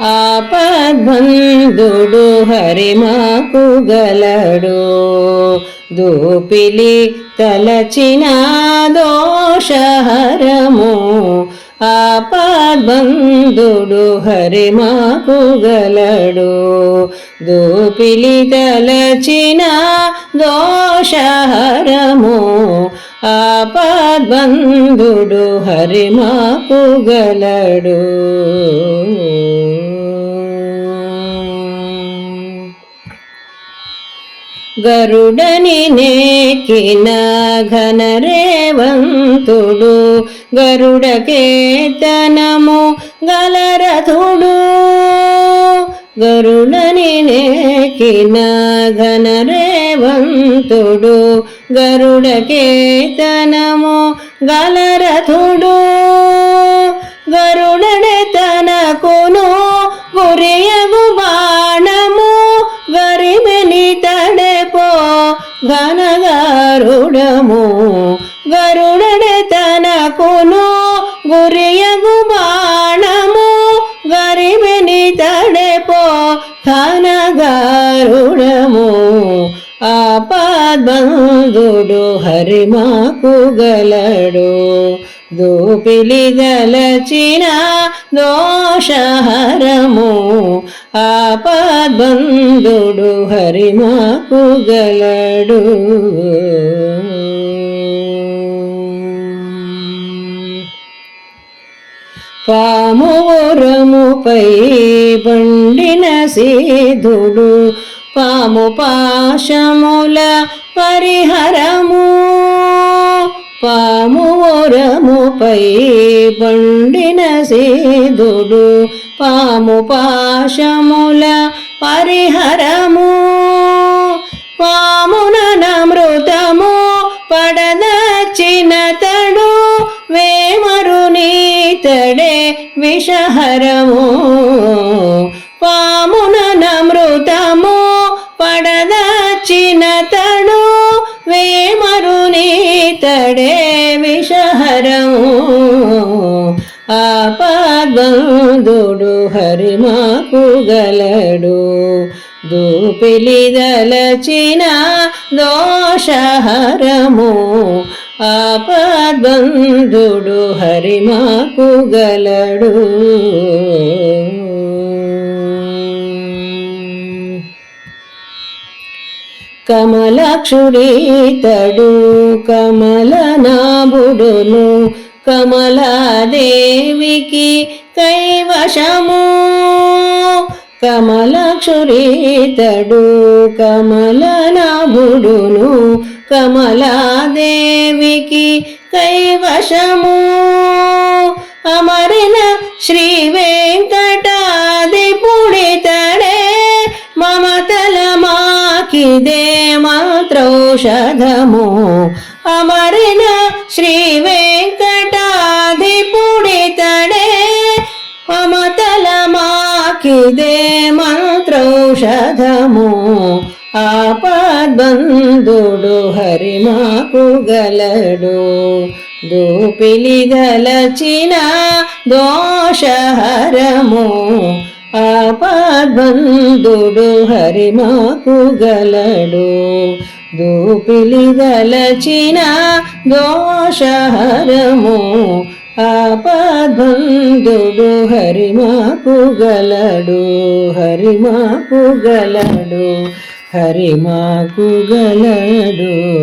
ఆపద్బంధుడు హరిమాకు గలడు. దూపిలి తలచిన దోషహరము ఆపద్బంధుడు హరిమాకు గలడు. దూపిలి తలచిన దోషహరము ఆపద్బంధుడు హరిమాకు గలడు. గరుడని నేకిన ఘనరేవంతుడు గరుడకేతనము గలరథుడు. గరుడని నేకిన ఘనరేవంతుడు గరుడకేతనము గలరథుడు. ఘనగారుడము. గరుడనే తనకును గురియగు బాణము. గరిమెని తడెపో ఘనగారుడము. ఆపద్బంధుడు హరిమాకు గలడు. దూపిలి గలచిన దోషహరము ఆపద్బంధుడు హరిమాకు గలడు. పామురముపై బండిన సీధుడు పాము పాశముల పరిహరము. పామురముపై బండిన సేదుడు పాము పాశముల పరిహరము. పామున నమృతము పడదచ్చిన తడు వేమరు నీతడే విషహరము. పామున నమృతము పడదచ్చిన తడు ఇతడే విషహరము. ఆపద్బంధుడు హరిమాకు గలడు. దూపిలి దలచిన దోషహరము. ఆపద్బంధుడు హరిమాకు గలడు. కమలక్షుడీతడు కమలనాభుడును కమలాదేవికి కైవశము. కమలక్షురీతడు కమలనాభుడును కమలాదేవికి కైవశము. అమరిన శ్రీ వెంకటాది ఇదే మాత్రౌషధము. అమరిన శ్రీ వెంకటాది పుడితడే మమతల మాకిదే మంత్రౌషధము ఆపద్బంధుడు హరిమాకు గలడు. దూపిలి గలచిన దోషహరము. ఆపద్బంధుడు హరిమాకు గలడు. దూపిలి గలచిన దోషహరము ఆపద్బంధుడు హరిమాకు గలడు. హరిమాకు గలడు హరిమాకు గలడు.